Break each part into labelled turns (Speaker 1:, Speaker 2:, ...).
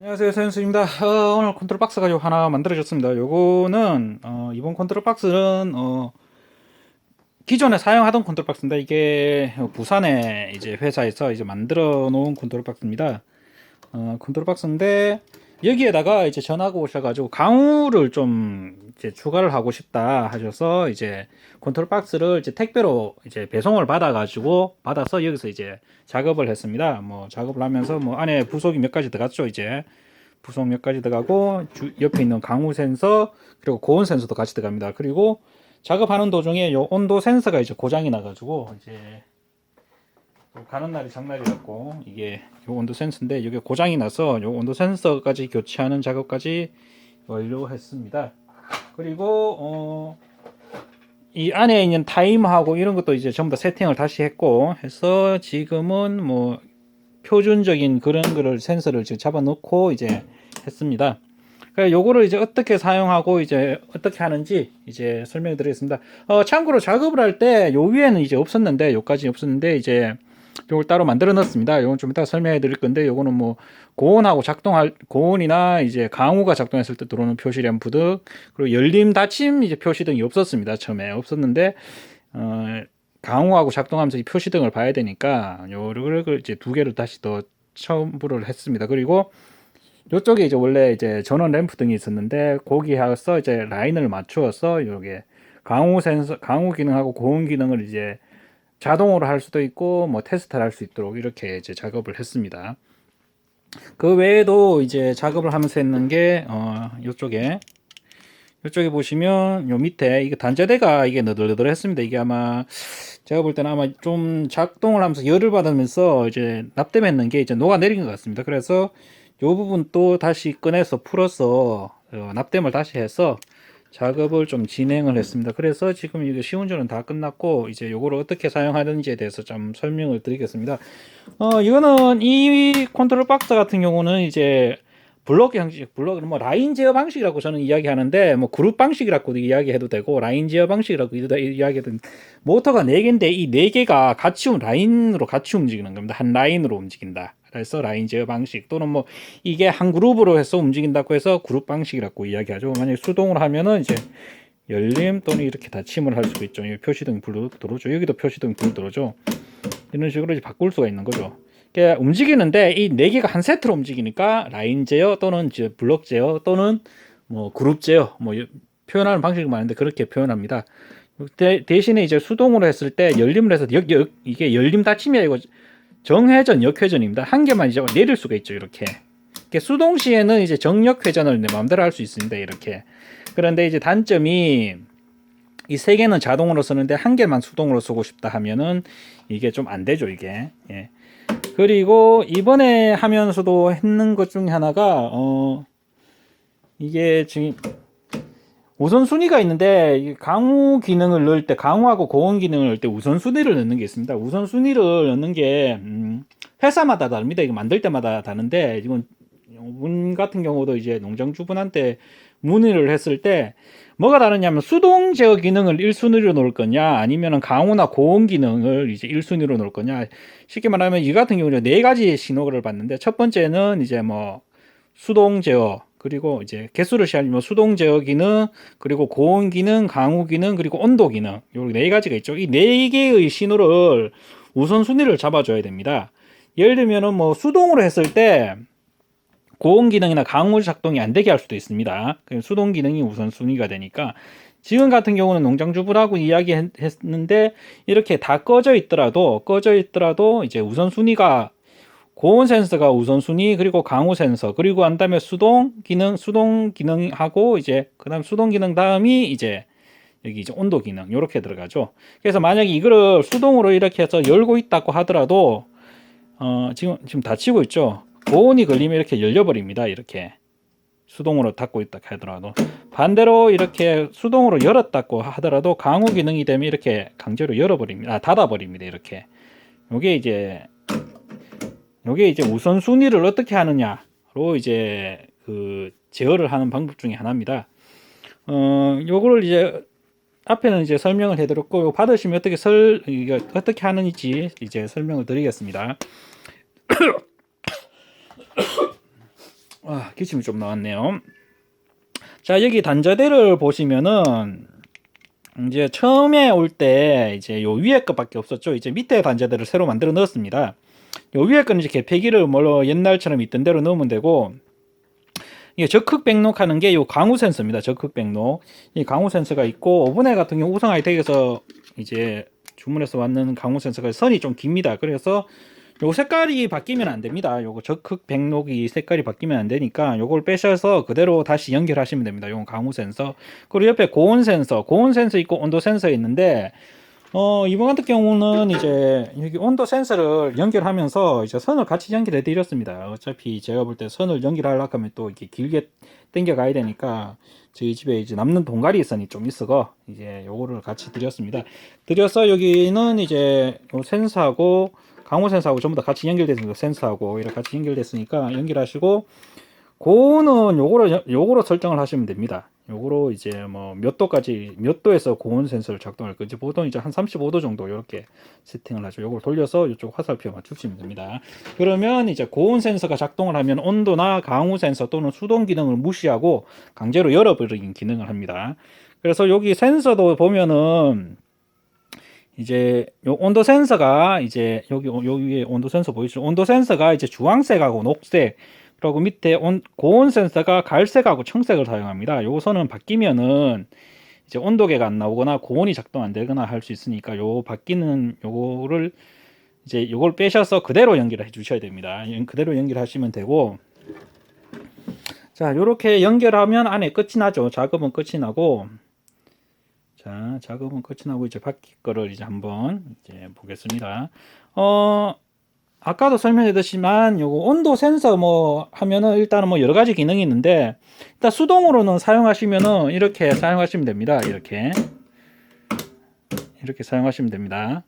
Speaker 1: 안녕하세요 서현수입니다. 어, 오늘 컨트롤 박스 가지고 하나 만들어졌습니다. 요거는 어, 이번 컨트롤 박스는 어, 기존에 사용하던 컨트롤 박스인데 이게 부산에 이제 회사에서 이제 만들어 놓은 컨트롤 박스입니다. 어, 컨트롤 박스인데 여기에다가 이제 전화가 오셔가지고 강우를 좀 이제 추가를 하고 싶다 하셔서 이제 컨트롤 박스를 이제 택배로 이제 배송을 받아가지고 받아서 여기서 이제 작업을 했습니다. 뭐 작업을 하면서 뭐 안에 부속이 몇 가지 들어갔죠 이제 부속 몇 가지 들어가고 주, 옆에 있는 강우 센서 그리고 고온 센서도 같이 들어갑니다. 그리고 작업하는 도중에 요 온도 센서가 이제 고장이 나가지고 이제 또 가는 날이 장날이었고 이게 요 온도 센서인데 이게 고장이 나서 요 온도 센서까지 교체하는 작업까지 완료했습니다. 그리고 어, 이 안에 있는 타이머하고 이런 것도 이제 전부 다 세팅을 다시 했고 해서 지금은 뭐 표준적인 그런 거를 센서를 지금 잡아놓고 이제 했습니다. 그러니까 요거를 이제 어떻게 사용하고 이제 어떻게 하는지 이제 설명해 드리겠습니다. 어, 참고로 작업을 할 때 요 위에는 이제 없었는데 요까지 없었는데 이제 요걸 따로 만들어 놨습니다. 요건 좀 이따 설명해 드릴 건데 요거는 뭐 고온하고 작동할 고온이나 이제 강우가 작동했을 때 들어오는 부득 그리고 열림 닫힘 이제 표시 등이 없었습니다. 처음에 없었는데 어 강우하고 작동하면서 이 표시 등을 봐야 되니까 요를 이제 두 개를 다시 더 첨부를 했습니다. 그리고 요쪽에 이제 원래 이제 전원 램프 등이 있었는데 거기에서 이제 라인을 맞추어서 요게 강우 센서 강우 기능하고 고온 기능을 이제 자동으로 할 수도 있고 뭐 테스트를 할 수 있도록 이렇게 이제 작업을 했습니다. 그 외에도 이제 작업을 하면서 했는 게 어, 요쪽에 요쪽에 보시면 요 밑에 이게 단자대가 이게 너덜너덜했습니다. 이게 아마 제가 볼 때는 아마 좀 작동을 하면서 열을 받으면서 이제 납땜했는 게 이제 녹아내린 것 같습니다. 그래서 요 부분 또 다시 꺼내서 풀어서 어, 납땜을 다시 해서 작업을 좀 진행을 했습니다. 그래서 지금 이게 시운전은 다 끝났고 이제 요거를 어떻게 사용하는지에 대해서 좀 설명을 드리겠습니다. 어 이거는 이 컨트롤 박스 같은 경우는 이제 블록 형식, 블록 뭐 라인 제어 방식이라고 저는 이야기하는데 뭐 그룹 방식이라고도 이야기해도 되고 라인 제어 방식이라고 이야기해도 모터가 4개인데 이 4개가 같이 움- 라인으로 같이 움직이는 겁니다. 한 라인으로 움직인다. 그래서 라인 제어 방식 또는 뭐 이게 한 그룹으로 해서 움직인다고 해서 그룹 방식이라고 이야기하죠. 만약에 수동으로 하면은 이제 열림 또는 이렇게 닫힘을 할 수가 있죠. 표시등 불 들어오죠. 여기도 표시등 불 들어오죠. 이런 식으로 이제 바꿀 수가 있는 거죠. 움직이는데 이 네 개가 한 세트로 움직이니까 라인 제어 또는 이제 블록 제어 또는 뭐 그룹 제어 뭐 여- 표현하는 방식이 많은데 그렇게 표현합니다. 대, 대신에 이제 수동으로 했을 때 열림을 해서 역, 역, 이게 열림 닫힘이 아니고 정회전, 역회전입니다. 한 개만 이제 내릴 수가 있죠, 이렇게. 이렇게 수동 시에는 이제 정역 회전을 내 마음대로 할 수 있습니다, 이렇게. 그런데 이제 단점이 이 세 개는 자동으로 쓰는데 한 개만 수동으로 쓰고 싶다 하면은 이게 좀 안 되죠, 이게. 예. 그리고 이번에 하면서도 했는 것 중에 하나가 어 이게 지금 우선 순위가 있는데 이 강우 기능을 넣을 때 강우하고 고온 기능을 넣을 때 우선 순위를 넣는 게 있습니다. 우선 순위를 넣는 게 음, 회사마다 다릅니다. 이거 만들 때마다 다른데 이건 문 같은 경우도 이제 농장주분한테 문의를 했을 때 뭐가 다르냐면 수동 제어 기능을 1순위로 놓을 거냐 아니면은 강우나 고온 기능을 이제 1순위로 놓을 거냐 쉽게 말하면 이 같은 경우는 네 가지 신호를 받는데 첫 번째는 이제 뭐 수동 제어 그리고 이제 개수를 시하면 수동 제어 기능 그리고 고온 기능 강우 기능 그리고 온도 기능 요렇게 네 가지가 있죠. 이 네 개의 신호를 우선 순위를 잡아줘야 됩니다. 예를 들면은 뭐 수동으로 했을 때 고온 기능이나 강우 작동이 안 되게 할 수도 있습니다. 그 수동 기능이 우선 순위가 되니까. 지금 같은 경우는 농장주부라고 이야기했는데 이렇게 다 꺼져 있더라도 꺼져 있더라도 이제 우선 순위가 고온 센서가 우선 순위 그리고 강우 센서 그리고 한 다음에 수동 기능 수동 기능하고 이제 그다음 수동 기능 다음이 이제 여기 이제 온도 기능 이렇게 들어가죠. 그래서 만약에 이거를 수동으로 이렇게 해서 열고 있다고 하더라도 어 지금 지금 닫히고 있죠. 고온이 걸리면 이렇게 열려버립니다. 이렇게 수동으로 닫고 있다 하더라도 반대로 이렇게 수동으로 열었다고 하더라도 강우 기능이 되면 이렇게 강제로 열어버립니다. 아, 닫아버립니다. 이렇게 요게 이제 요게 이제 우선 순위를 어떻게 하느냐로 이제 그 제어를 하는 방법 중에 하나입니다. 어, 요거를 이제 앞에는 이제 설명을 해드렸고 요 받으시면 어떻게 설 이게 어떻게 하는지 이제 설명을 드리겠습니다. 아, 기침이 좀 나왔네요. 자, 여기 단자대를 보시면은 이제 처음에 올 때 이제 요 위에 것밖에 없었죠. 이제 밑에 단자대를 새로 만들어 넣었습니다. 요 위에 거는 이제 개폐기를 뭐 옛날처럼 있던 대로 넣으면 되고 이게 적극 백록하는 게 요 강우 센서입니다. 적극 백록. 이 강우 센서가 있고 오븐에 같은 경우 우성 하이텍에서 이제 주문해서 왔는 강우 센서가 선이 좀 깁니다. 그래서 요 색깔이 바뀌면 안 됩니다. 요거 적극 백록이 색깔이 바뀌면 안 되니까 요걸 빼셔서 그대로 다시 연결하시면 됩니다. 요건 강우 센서. 그리고 옆에 고온 센서, 고온 센서 있고 온도 센서 있는데 어, 이번 같은 경우는 이제 여기 온도 센서를 연결하면서 이제 선을 같이 연결해 드렸습니다. 어차피 제가 볼 때 선을 연결하려고 하면 또 이렇게 길게 당겨 가야 되니까 저희 집에 이제 남는 동가리 선이 좀 있어서 이제 요거를 같이 드렸습니다. 드려서 여기는 이제 요 센서하고 강호 센서하고 전부 다 같이 연결됐습니다. 센서하고 이렇게 같이 연결됐으니까 연결하시고 고온은 요거로 요거로 설정을 하시면 됩니다. 요거로 이제 뭐 몇 도까지 몇 도에서 고온 센서를 작동할 건지 보통 이제 한 35도 정도 이렇게 세팅을 하죠. 요걸 돌려서 이쪽 화살표 맞추시면 됩니다. 그러면 이제 고온 센서가 작동을 하면 온도나 강우 센서 또는 수동 기능을 무시하고 강제로 열어버리는 기능을 합니다. 그래서 여기 센서도 보면은 이제 요 온도 센서가 이제 여기 여기 위에 온도 센서 보이시죠? 온도 센서가 이제 주황색하고 녹색 그리고 밑에 온, 고온 센서가 갈색하고 청색을 사용합니다. 요 선은 바뀌면은 이제 온도계가 안 나오거나 고온이 작동 안 되거나 할 수 있으니까 요 바뀌는 요거를 이제 요걸 빼셔서 그대로 연결해 주셔야 됩니다. 그대로 연결하시면 되고 자 요렇게 연결하면 안에 끝이 나죠. 작업은 끝이 나고 자 작업은 끝이 나고 이제 바뀔 거를 이제 한번 이제 보겠습니다. 어 아까도 설명했듯이만 요거 온도 센서 뭐 하면은 일단은 뭐 여러 가지 기능이 있는데 일단 수동으로는 사용하시면은 이렇게 사용하시면 됩니다. 이렇게 이렇게 사용하시면 됩니다.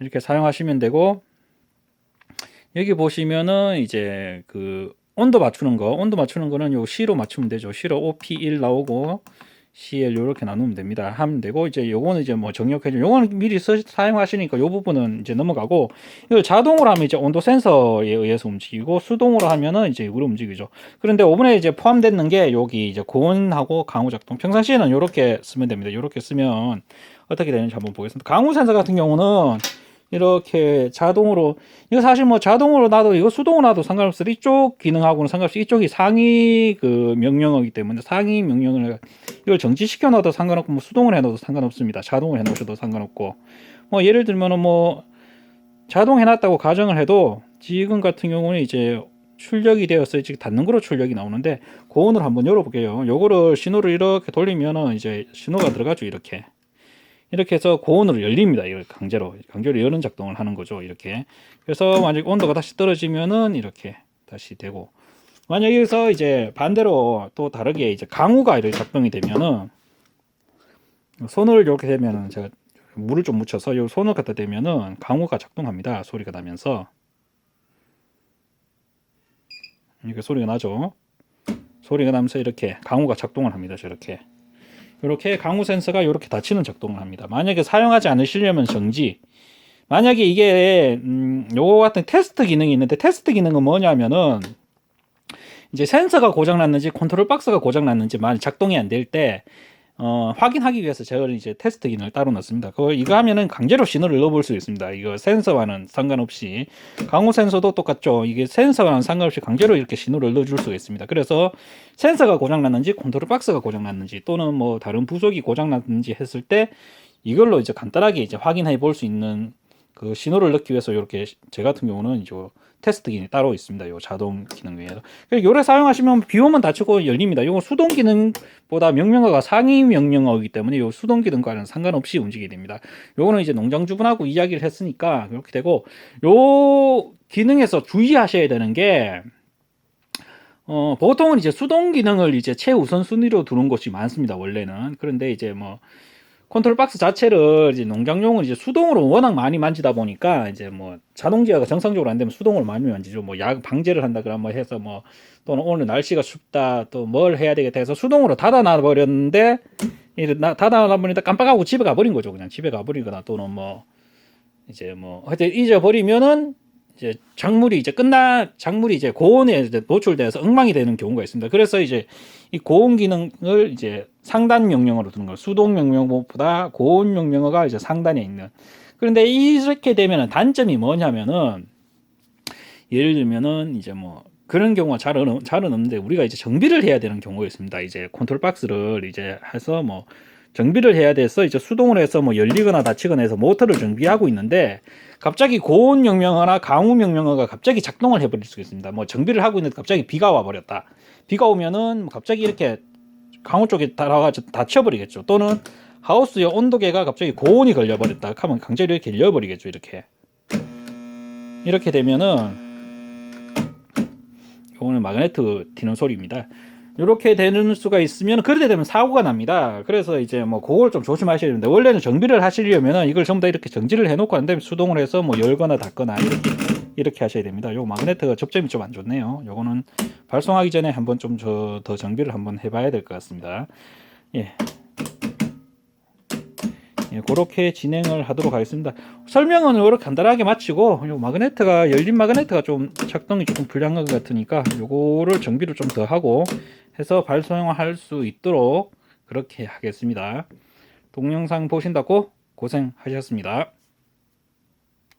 Speaker 1: 이렇게 사용하시면 되고 여기 보시면은 이제 그 온도 맞추는 거 온도 맞추는 거는 요 C로 맞추면 되죠. C로 OP1 나오고 CL 이렇게 나누면 됩니다. 하면 되고 이제 요거는 이제 뭐 정력해 줘. 요거는 미리 써, 사용하시니까 요 부분은 이제 넘어가고 이걸 자동으로 하면 이제 온도 센서에 의해서 움직이고 수동으로 하면은 이제 이거로 움직이죠. 그런데 오븐에 이제 포함되는 게 여기 이제 고온하고 강우 작동. 평상시에는 요렇게 쓰면 됩니다. 요렇게 쓰면 어떻게 되는지 한번 보겠습니다. 강우 센서 같은 경우는 이렇게 자동으로 이거 사실 뭐 자동으로 놔도 이거 수동으로 놔도 상관없어 이쪽 기능하고는 상관없이 이쪽이 상위 그 명령어이기 때문에 상위 명령을 이걸 정지시켜 놔도 상관없고 뭐 수동을 해 놓아도 상관없습니다. 자동을 해 놓으셔도 상관없고. 뭐 예를 들면은 뭐 자동 해 놨다고 가정을 해도 지금 같은 경우는 이제 출력이 되어서 지금 닫는 거로 출력이 나오는데 고온을 한번 열어볼게요. 요거를 신호를 이렇게 돌리면은 이제 신호가 들어가죠 이렇게 이렇게 해서 고온으로 열립니다. 이걸 강제로 강제로 여는 작동을 하는 거죠. 이렇게 그래서 만약 온도가 다시 떨어지면은 이렇게 다시 되고 만약 여기서 이제 반대로 또 다르게 이제 강우가 이렇게 작동이 되면은 손을 이렇게 되면은 제가 물을 좀 묻혀서 이 손을 갖다 대면은 강우가 작동합니다. 소리가 나면서 이렇게 소리가 나죠. 소리가 나면서 이렇게 강우가 작동을 합니다. 저렇게. 이렇게 강우 센서가 이렇게 닫히는 작동을 합니다. 만약에 사용하지 않으시려면 정지. 만약에 이게 음, 요거 같은 테스트 기능이 있는데 테스트 기능은 뭐냐면은 이제 센서가 고장 났는지 컨트롤 박스가 고장 났는지 만 작동이 안 될 때 어, 확인하기 위해서 제가 이제 테스트 기능을 따로 넣습니다. 그거 이거 하면은 강제로 신호를 넣어볼 수 있습니다. 이거 센서와는 상관없이 강호 센서도 똑같죠. 이게 센서와는 상관없이 강제로 이렇게 신호를 넣어줄 수가 있습니다. 그래서 센서가 고장 났는지 컨트롤 박스가 고장 났는지 또는 뭐 다른 부속이 고장 났는지 했을 때 이걸로 이제 간단하게 이제 확인해 볼 수 있는 그 신호를 넣기 위해서 이렇게 제 같은 경우는 이제 테스트 기능이 따로 있습니다. 요 자동 기능 외에도. 요래 사용하시면 비오면 닫히고 열립니다. 이거 수동 기능보다 명령어가 상위 명령어이기 때문에 요 수동 기능과는 상관없이 움직이게 됩니다. 요거는 이제 농장 주분하고 이야기를 했으니까 이렇게 되고 요 기능에서 주의하셔야 되는 게 어, 보통은 이제 수동 기능을 이제 최우선 순위로 두는 것이 많습니다. 원래는. 그런데 이제 뭐 컨트롤 박스 자체를 이제 농장용은 이제 수동으로 워낙 많이 만지다 보니까 이제 뭐 자동기어가 정상적으로 안 되면 수동으로 많이 만지죠. 뭐 약 방제를 한다 그러면 뭐 해서 뭐 또는 오늘 날씨가 춥다 또 뭘 해야 되겠다 해서 수동으로 닫아놔 버렸는데 닫아놔 버리니까 깜빡하고 집에 가버린 거죠. 그냥 집에 가버리거나 또는 뭐 이제 뭐 하여튼 잊어버리면은 이제 작물이 이제 끝나 작물이 이제 고온에 이제 노출돼서 엉망이 되는 경우가 있습니다. 그래서 이제 이 고온 기능을 이제 상단 명령어로 두는 거예요. 수동 명령어보다 고온 명령어가 이제 상단에 있는. 그런데 이렇게 되면은 단점이 뭐냐면은 예를 들면은 이제 뭐 그런 경우가 잘은 없- 잘은 없는데 우리가 이제 정비를 해야 되는 경우가 있습니다. 이제 컨트롤 박스를 이제 해서 뭐 정비를 해야 돼서 이제 수동을 해서 뭐 열리거나 닫히거나 해서 모터를 정비하고 있는데 갑자기 고온 명령어나 강우 명령어가 갑자기 작동을 해버릴 수가 있습니다. 뭐 정비를 하고 있는데 갑자기 비가 와버렸다. 비가 오면은 갑자기 이렇게 강우 쪽에 달아가지고 닫혀버리겠죠. 또는 하우스의 온도계가 갑자기 고온이 걸려버렸다. 하면 강제로 이렇게 열려버리겠죠. 이렇게 이렇게 되면은 오늘 마그네트 튀는 소리입니다. 이렇게 되는 수가 있으면 그렇게 되면 사고가 납니다. 그래서 이제 뭐 그걸 좀 조심하셔야 됩니다. 원래는 정비를 하시려면은 이걸 전부 다 이렇게 정지를 해놓고 안 되면 수동을 해서 뭐 열거나 닫거나 이렇게 이렇게 하셔야 됩니다. 요 마그네트가 접점이 좀 안 좋네요. 요거는 발송하기 전에 한번 좀저더 정비를 한번 해봐야 될 것 같습니다. 예. 예, 그렇게 진행을 하도록 하겠습니다. 설명은 이렇게 간단하게 마치고 요 마그네트가 열린 마그네트가 좀 작동이 조금 불량한 것 같으니까 요거를 정비를 좀 더 하고 해서 발송할 수 있도록 그렇게 하겠습니다. 동영상 보신다고 고생하셨습니다.